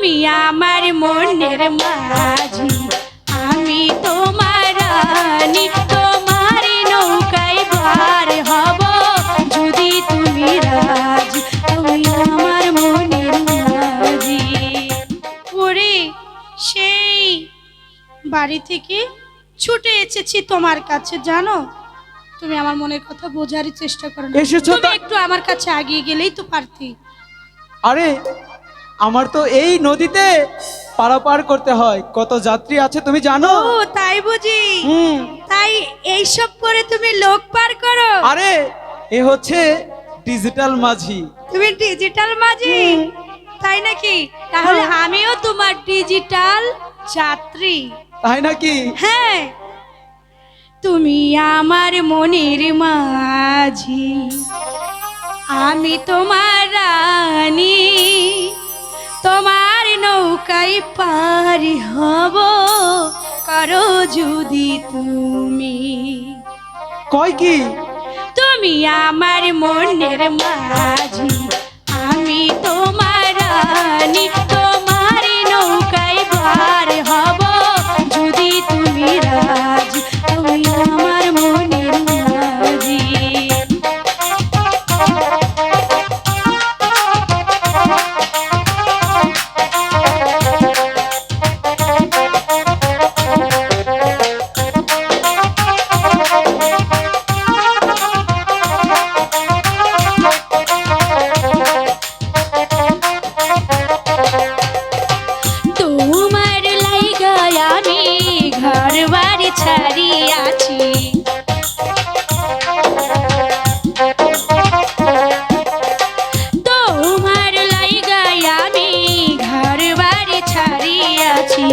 তুমি আমার মনের মাঝি আমি তোমার রানী তোমার নৌকায় বার হব। যদি তুমি রাজি তুমি আমার মনের মাঝি। ওরে সেই বাড়ি থেকে ছুটে এসেছি তোমার কাছে জানো? তুমি আমার মনের কথা বোঝারই চেষ্টা করো। এসেছ একটু আমার কাছে আগিয়ে গেলেই তো পারতি। আরে আমার তো এই নদীতে পারাপার করতে হয়। কত যাত্রী আছে তুমি জানো? ও তাই বুঝি। তাই এইসব করে তুমি লোক পার করো? আরে এ হচ্ছে ডিজিটাল মাঝি। তুমি ডিজিটাল মাঝি? তাই নাকি? তাহলে হ্যাঁ। আমিও তোমার ডিজিটাল যাত্রী তাই নাকি? হ্যাঁ। তুমি আমার মনের মাঝি। আমি তোমার রানী। নৌকায় পারি হব করো যদি তুমি। কয় কি? তুমি আমার মনের মাঝি। ছাড়িয়াছি। তোমার লাইগা আমি ঘর বাড়ি ছাড়িয়াছি।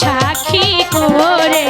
সাক্ষী করে।